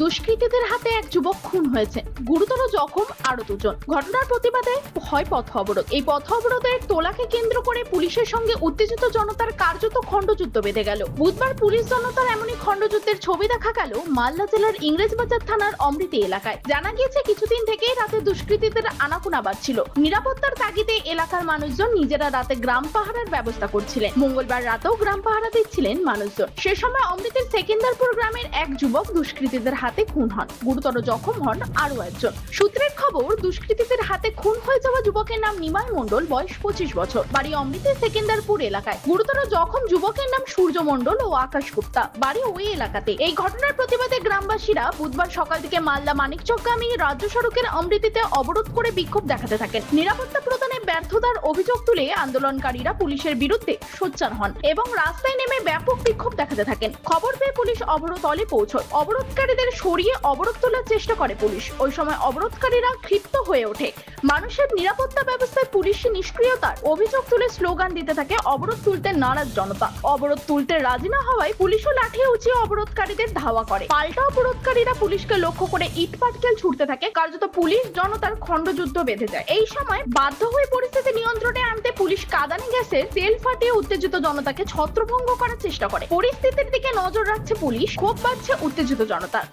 দুষ্কৃতীদের হাতে এক যুবক খুন হয়েছে। গুরুতর জখম আরও দুজন। ঘটনার প্রতিবাদে হয় পথ অবরোধ। এই পথ অবরোধের তোলাকে কেন্দ্র করে পুলিশের সঙ্গে উত্তেজিত জনতার কার্যত খণ্ডযুদ্ধ বেঁধে গেল। বুধবার পুলিশ জনতার এমনই খণ্ডযুদ্ধের ছবি দেখা গেল মালদা জেলার ইংরেজবাজার থানার অমৃতি এলাকায়। জানা গিয়েছে, কিছুদিন থেকেই রাতে দুষ্কৃতীদের আনাগোনা বাজছিল নিরাপত্তার তাগিদে এলাকার মানুষজন নিজেরা রাতে গ্রাম পাহারার ব্যবস্থা করছিলেন। মঙ্গলবার রাতেও গ্রাম পাহারা দিচ্ছিলেন মানুষজন। সে সময় অমৃতের সেকেন্দারপুর গ্রামের এক যুবক দুষ্কৃতীদের হাতে খুন হন। গুরুতর জখম হন আরও একজন। সূত্রের খবর, দুষ্কৃতীদের হাতে খুন হয়ে যাওয়া যুবকের নাম নিমাই মণ্ডল, বয়স পঁচিশ বছর। বাড়ি অমৃতের সেকেন্দারপুর এলাকায়। গুরুতর জখম যুবকের নাম সূর্য মণ্ডল ও আকাশ গুপ্তা। বাড়ি ওই এলাকাতে। এই ঘটনার প্রতিবাদে গ্রামবাসীরা বুধবার সকাল থেকে মালদা মানিকচকগামী রাজ্য সড়কের অমৃতিতে অবরোধ করে বিক্ষোভ দেখাতে থাকেন। নিরাপত্তা প্রদানে ব্যর্থতার অভিযোগ তুলে আন্দোলনকারীরা পুলিশের বিরুদ্ধে সোচ্চার হন এবং রাস্তায় নেমে ব্যাপক বিক্ষোভ দেখাতে থাকেন। খবর পেয়ে পুলিশ অবরোধলে পৌঁছয়। অবরোধকারীদের সরিয়ে অবরোধ তোলার চেষ্টা করে পুলিশ। ওই সময় অবরোধকারীরা ক্ষিপ্ত হয়ে ওঠে। মানুষের নিরাপত্তা ব্যবস্থায় পুলিশি নিষ্ক্রিয়তার অভিযোগ তুলে স্লোগান দিতে থাকে অবরোধ তুলতে নারাজ জনতা। অবরোধ তুলতে রাজি না হওয়ায় পুলিশও লাঠি উঁচিয়ে অবরোধকারীদের ধাওয়া করে। পাল্টা অবরোধকারীরা পুলিশকে লক্ষ্য করে ইট পাটকেল ছুটতে থাকে। কার্যত পুলিশ জনতার খণ্ডযুদ্ধ বেঁধে যায়। এই সময় বাধ্য হয়ে পরিস্থিতি নিয়ন্ত্রণে আনতে পুলিশ কাদানে গেছে, তেল ফাটিয়ে উত্তেজিত জনতাকে ছত্রভঙ্গ করার চেষ্টা করে। পরিস্থিতির দিকে নজর রাখছে পুলিশ, ক্ষোভ বাড়ছে উত্তেজিত জনতার।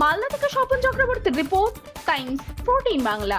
মালদা থেকে স্বপন চক্রবর্তীর রিপোর্ট, টাইমস প্রোটিন বাংলা।